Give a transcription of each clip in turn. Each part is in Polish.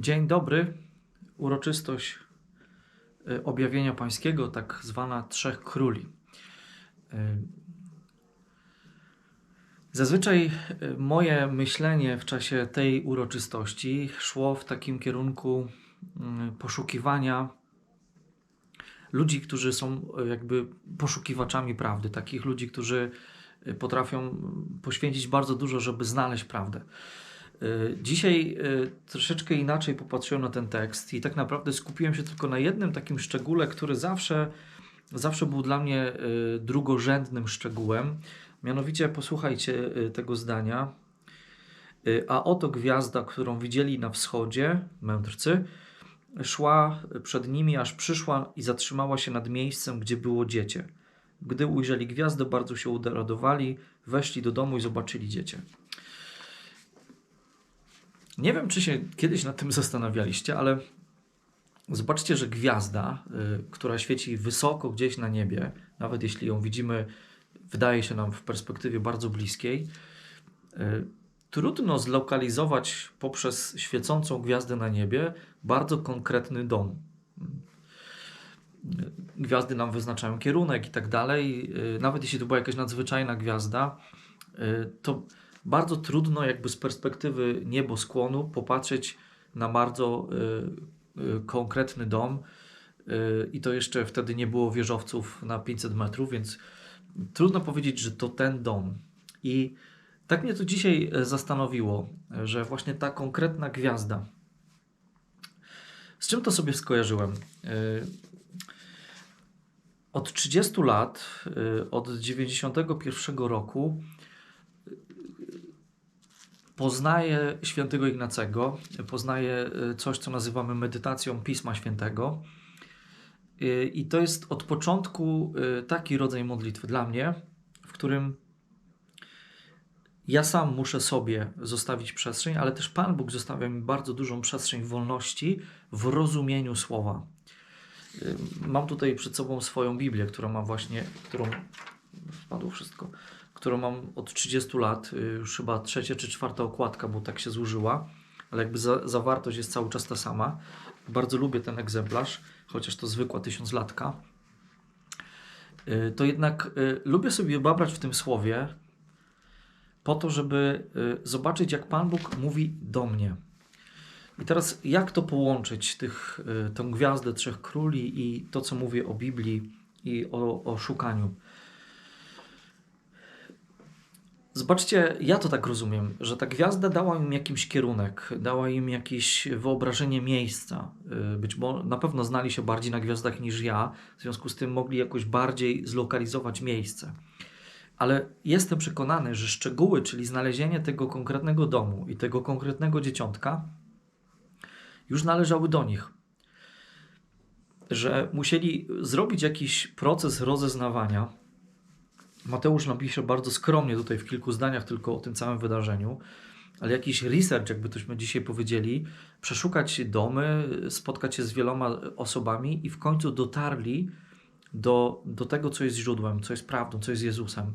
Dzień dobry. Uroczystość y, objawienia pańskiego, tak zwana Trzech Króli. Y, Zazwyczaj y, moje myślenie w czasie tej uroczystości szło w takim kierunku poszukiwania ludzi, którzy są jakby poszukiwaczami prawdy, takich ludzi, którzy potrafią y, poświęcić bardzo dużo, żeby znaleźć prawdę. Y, Dzisiaj y, troszeczkę inaczej popatrzyłem na ten tekst i tak naprawdę skupiłem się tylko na jednym takim szczególe, który zawsze, zawsze był dla mnie y, drugorzędnym szczegółem. Mianowicie posłuchajcie tego zdania. A oto gwiazda, którą widzieli na wschodzie, mędrcy, szła przed nimi, aż przyszła i zatrzymała się nad miejscem, gdzie było dziecię. Gdy ujrzeli gwiazdę, bardzo się uradowali, weszli do domu i zobaczyli dziecię. Nie wiem, czy się kiedyś nad tym zastanawialiście, ale zobaczcie, że gwiazda, y, która świeci wysoko gdzieś na niebie, nawet jeśli ją widzimy, wydaje się nam w perspektywie bardzo bliskiej, y, trudno zlokalizować poprzez świecącą gwiazdę na niebie bardzo konkretny dom. Y, Gwiazdy nam wyznaczają kierunek i tak dalej. Nawet jeśli to była jakaś nadzwyczajna gwiazda, to bardzo trudno jakby z perspektywy nieboskłonu popatrzeć na bardzo y, y, konkretny dom y, i to jeszcze wtedy nie było wieżowców na 500 metrów, więc trudno powiedzieć, że to ten dom. I tak mnie to dzisiaj e, zastanowiło, że właśnie ta konkretna gwiazda. Z czym to sobie skojarzyłem? E, Od 30 lat, e, od 91 roku, poznaję świętego Ignacego, poznaję y, coś, co nazywamy medytacją Pisma Świętego. Y, I to jest od początku y, taki rodzaj modlitwy dla mnie, w którym ja sam muszę sobie zostawić przestrzeń, ale też Pan Bóg zostawia mi bardzo dużą przestrzeń wolności w rozumieniu słowa. Mam tutaj przed sobą swoją Biblię, która ma właśnie, którą spadło wszystko, którą mam od 30 lat, y, już chyba trzecia czy czwarta okładka, bo tak się złożyła, ale jakby za, zawartość jest cały czas ta sama. Bardzo lubię ten egzemplarz, chociaż to zwykła tysiąclatka. Y, To jednak y, lubię sobie babrać w tym słowie po to, żeby zobaczyć, jak Pan Bóg mówi do mnie. I teraz jak to połączyć, tych, tą gwiazdę Trzech Króli i to, co mówię o Biblii i o, o szukaniu. Zobaczcie, ja to tak rozumiem, że ta gwiazda dała im jakiś kierunek, dała im jakieś wyobrażenie miejsca. Y, Być może na pewno znali się bardziej na gwiazdach niż ja, w związku z tym mogli jakoś bardziej zlokalizować miejsce. Ale jestem przekonany, że szczegóły, czyli znalezienie tego konkretnego domu i tego konkretnego dzieciątka, już należały do nich. Że musieli zrobić jakiś proces rozeznawania. Mateusz napisze bardzo skromnie tutaj w kilku zdaniach tylko o tym całym wydarzeniu, ale jakiś research, jakby tośmy dzisiaj powiedzieli, przeszukać domy, spotkać się z wieloma osobami i w końcu dotarli do, do tego, co jest źródłem, co jest prawdą, co jest Jezusem.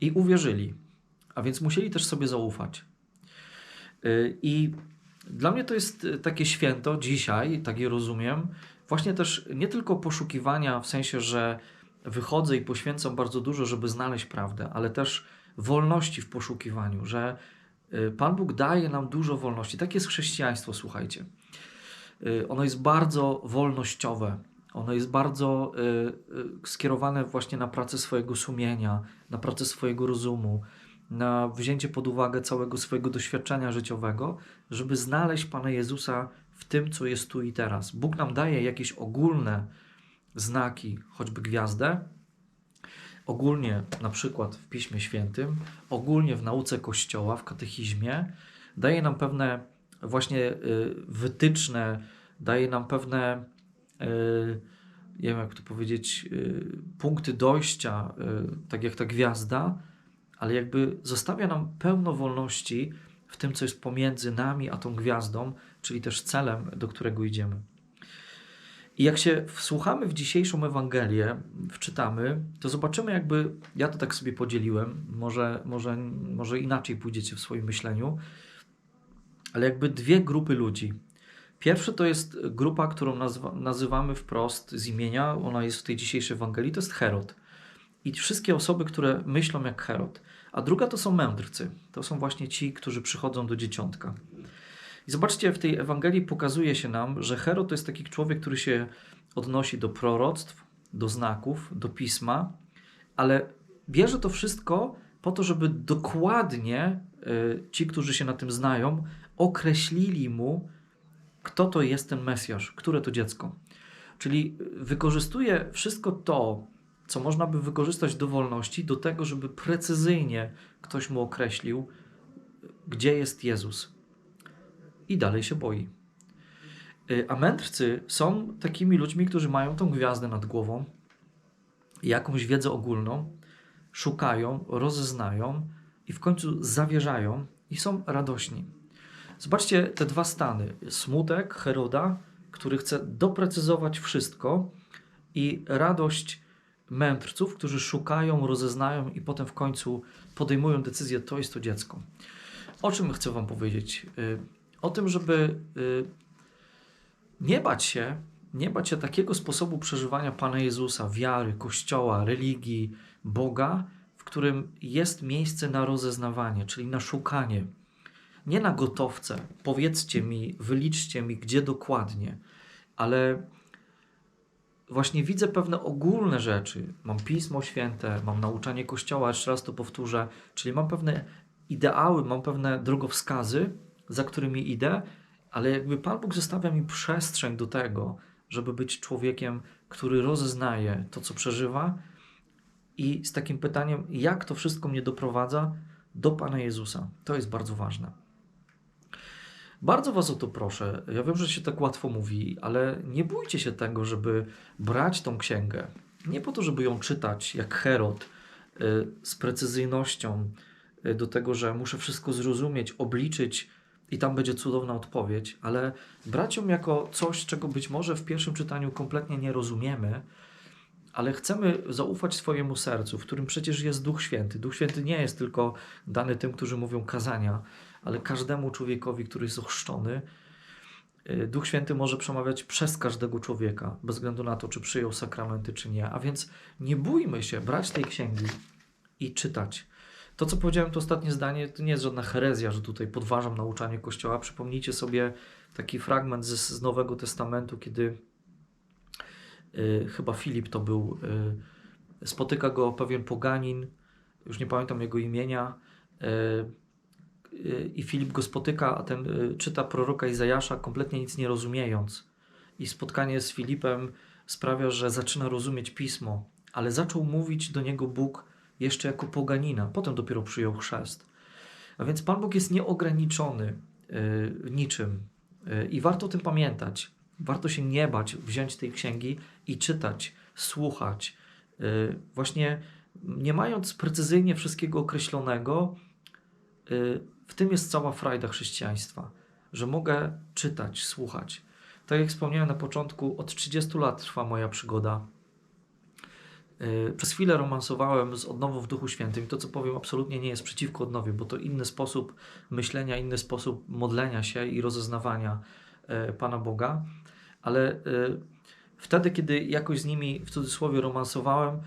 I uwierzyli. A więc musieli też sobie zaufać. Yy, I dla mnie to jest y, takie święto dzisiaj, tak je rozumiem, właśnie też nie tylko poszukiwania w sensie, że wychodzę i poświęcam bardzo dużo, żeby znaleźć prawdę, ale też wolności w poszukiwaniu, że y, Pan Bóg daje nam dużo wolności. Tak jest chrześcijaństwo, słuchajcie. Y, Ono jest bardzo wolnościowe. Ono jest bardzo y, skierowane właśnie na pracę swojego sumienia, na pracę swojego rozumu, na wzięcie pod uwagę całego swojego doświadczenia życiowego, żeby znaleźć Pana Jezusa w tym, co jest tu i teraz. Bóg nam daje jakieś ogólne znaki, choćby gwiazdę, ogólnie na przykład w Piśmie Świętym, ogólnie w nauce Kościoła, w katechizmie, daje nam pewne właśnie y, wytyczne, daje nam pewne, y, nie wiem jak to powiedzieć, y, punkty dojścia, tak jak ta gwiazda, ale jakby zostawia nam pełno wolności w tym, co jest pomiędzy nami a tą gwiazdą, czyli też celem, do którego idziemy. I jak się wsłuchamy w dzisiejszą Ewangelię, wczytamy, to zobaczymy jakby, ja to tak sobie podzieliłem, może, może, może inaczej pójdziecie w swoim myśleniu, ale jakby dwie grupy ludzi. Pierwszy to jest grupa, którą nazwa, nazywamy wprost z imienia, ona jest w tej dzisiejszej Ewangelii, to jest Herod. I wszystkie osoby, które myślą jak Herod. A druga to są mędrcy. To są właśnie ci, którzy przychodzą do dzieciątka. I zobaczcie, w tej Ewangelii pokazuje się nam, że Herod to jest taki człowiek, który się odnosi do proroctw, do znaków, do pisma, ale bierze to wszystko po to, żeby dokładnie y, ci, którzy się na tym znają, określili mu, kto to jest ten Mesjasz, które to dziecko. Czyli wykorzystuje wszystko to, co można by wykorzystać do wolności, do tego, żeby precyzyjnie ktoś mu określił, gdzie jest Jezus. I dalej się boi. Y, A mędrcy są takimi ludźmi, którzy mają tą gwiazdę nad głową, jakąś wiedzę ogólną, szukają, rozeznają i w końcu zawierzają i są radośni. Zobaczcie te dwa stany. Smutek Heroda, który chce doprecyzować wszystko, i radość mędrców, którzy szukają, rozeznają i potem w końcu podejmują decyzję, to jest to dziecko. O czym chcę Wam powiedzieć? O tym, żeby y, nie bać się, nie bać się takiego sposobu przeżywania Pana Jezusa, wiary, Kościoła, religii, Boga, w którym jest miejsce na rozeznawanie, czyli na szukanie. Nie na gotowce, powiedzcie mi, wyliczcie mi, gdzie dokładnie, ale właśnie widzę pewne ogólne rzeczy. Mam Pismo Święte, mam nauczanie Kościoła, jeszcze raz to powtórzę, czyli mam pewne ideały, mam pewne drogowskazy, za którymi idę, ale jakby Pan Bóg zostawia mi przestrzeń do tego, żeby być człowiekiem, który rozeznaje to, co przeżywa i z takim pytaniem, jak to wszystko mnie doprowadza do Pana Jezusa. To jest bardzo ważne. Bardzo Was o to proszę. Ja wiem, że się tak łatwo mówi, ale nie bójcie się tego, żeby brać tą księgę. Nie po to, żeby ją czytać jak Herod, y, z precyzyjnością y, do tego, że muszę wszystko zrozumieć, obliczyć i tam będzie cudowna odpowiedź, ale ją jako coś, czego być może w pierwszym czytaniu kompletnie nie rozumiemy, ale chcemy zaufać swojemu sercu, w którym przecież jest Duch Święty. Duch Święty nie jest tylko dany tym, którzy mówią kazania, ale każdemu człowiekowi, który jest ochrzczony. Y, Duch Święty może przemawiać przez każdego człowieka, bez względu na to, czy przyjął sakramenty, czy nie. A więc nie bójmy się brać tej księgi i czytać. To, co powiedziałem, to ostatnie zdanie, to nie jest żadna herezja, że tutaj podważam nauczanie Kościoła. Przypomnijcie sobie taki fragment z, z Nowego Testamentu, kiedy y, chyba Filip to był, y, spotyka go pewien poganin, już nie pamiętam jego imienia, y, y, i Filip go spotyka, a ten y, czyta proroka Izajasza, kompletnie nic nie rozumiejąc. I spotkanie z Filipem sprawia, że zaczyna rozumieć pismo, ale zaczął mówić do niego Bóg jeszcze jako poganina, potem dopiero przyjął chrzest. A więc Pan Bóg jest nieograniczony y, niczym y, i warto o tym pamiętać. Warto się nie bać, wziąć tej księgi i czytać, słuchać. Y, właśnie nie mając precyzyjnie wszystkiego określonego, y, w tym jest cała frajda chrześcijaństwa, że mogę czytać, słuchać. Tak jak wspomniałem na początku, od 30 lat trwa moja przygoda. Y, Przez chwilę romansowałem z odnową w Duchu Świętym to, co powiem, absolutnie nie jest przeciwko odnowie, bo to inny sposób myślenia, inny sposób modlenia się i rozeznawania y, Pana Boga. Ale y, wtedy, kiedy jakoś z nimi w cudzysłowie romansowałem,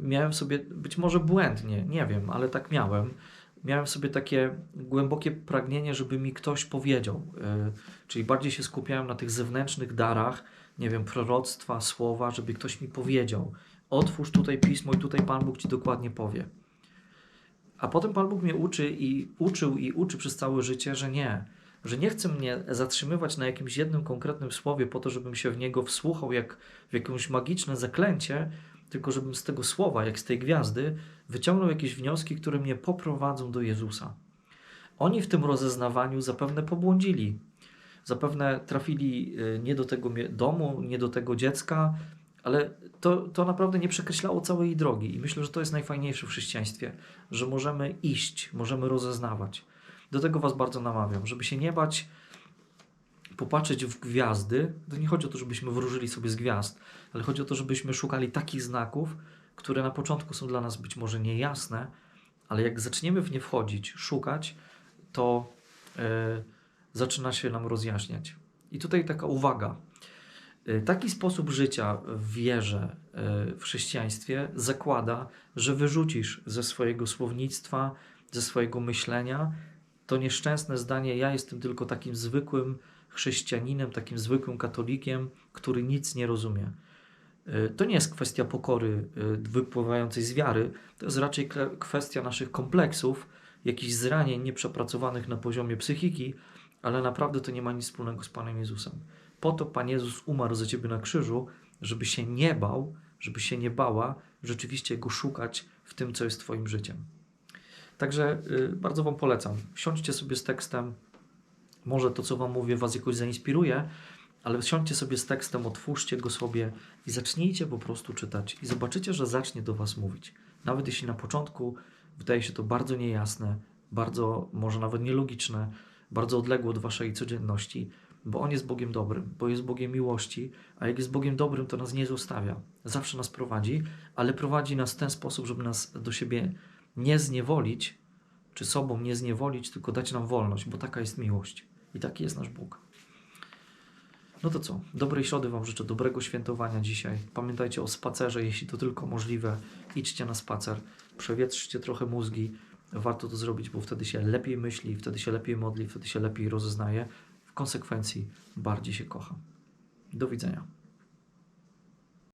miałem sobie, być może błędnie, nie wiem, ale tak miałem, miałem sobie takie głębokie pragnienie, żeby mi ktoś powiedział. Czyli bardziej się skupiałem na tych zewnętrznych darach, nie wiem, proroctwa, słowa, żeby ktoś mi powiedział. Otwórz tutaj pismo i tutaj Pan Bóg ci dokładnie powie. A potem Pan Bóg mnie uczy i uczył i uczy przez całe życie, że nie, że nie chce mnie zatrzymywać na jakimś jednym konkretnym słowie po to, żebym się w niego wsłuchał jak w jakieś magiczne zaklęcie, tylko żebym z tego słowa, jak z tej gwiazdy, wyciągnął jakieś wnioski, które mnie poprowadzą do Jezusa. Oni w tym rozeznawaniu zapewne pobłądzili. Zapewne trafili y, nie do tego domu, nie do tego dziecka, ale to, to naprawdę nie przekreślało całej drogi. I myślę, że to jest najfajniejsze w chrześcijaństwie, że możemy iść, możemy rozeznawać. Do tego Was bardzo namawiam, żeby się nie bać popatrzeć w gwiazdy. To nie chodzi o to, żebyśmy wróżyli sobie z gwiazd, ale chodzi o to, żebyśmy szukali takich znaków, które na początku są dla nas być może niejasne, ale jak zaczniemy w nie wchodzić, szukać, to e, zaczyna się nam rozjaśniać. I tutaj taka uwaga. Y, Taki sposób życia w wierze, y, w chrześcijaństwie zakłada, że wyrzucisz ze swojego słownictwa, ze swojego myślenia to nieszczęsne zdanie: Ja jestem tylko takim zwykłym chrześcijaninem, takim zwykłym katolikiem, który nic nie rozumie. Y, To nie jest kwestia pokory wypływającej z wiary, to jest raczej kwestia naszych kompleksów, jakichś zranień nieprzepracowanych na poziomie psychiki, ale naprawdę to nie ma nic wspólnego z Panem Jezusem. Po to Pan Jezus umarł za ciebie na krzyżu, żeby się nie bał, żeby się nie bała rzeczywiście Go szukać w tym, co jest Twoim życiem. Także y, bardzo Wam polecam. Siądźcie sobie z tekstem. Może to, co Wam mówię, Was jakoś zainspiruje, ale siądźcie sobie z tekstem, otwórzcie go sobie i zacznijcie po prostu czytać. I zobaczycie, że zacznie do Was mówić. Nawet jeśli na początku wydaje się to bardzo niejasne, bardzo może nawet nielogiczne, bardzo odległe od Waszej codzienności, bo On jest Bogiem dobrym, bo jest Bogiem miłości, a jak jest Bogiem dobrym, to nas nie zostawia. Zawsze nas prowadzi, ale prowadzi nas w ten sposób, żeby nas do siebie nie zniewolić, czy sobą nie zniewolić, tylko dać nam wolność, bo taka jest miłość. I taki jest nasz Bóg. No to co? Dobrej środy Wam życzę, dobrego świętowania dzisiaj. Pamiętajcie o spacerze, jeśli to tylko możliwe. Idźcie na spacer, przewietrzcie trochę mózgi. Warto to zrobić, bo wtedy się lepiej myśli, wtedy się lepiej modli, wtedy się lepiej rozeznaje. W konsekwencji bardziej się kocha. Do widzenia.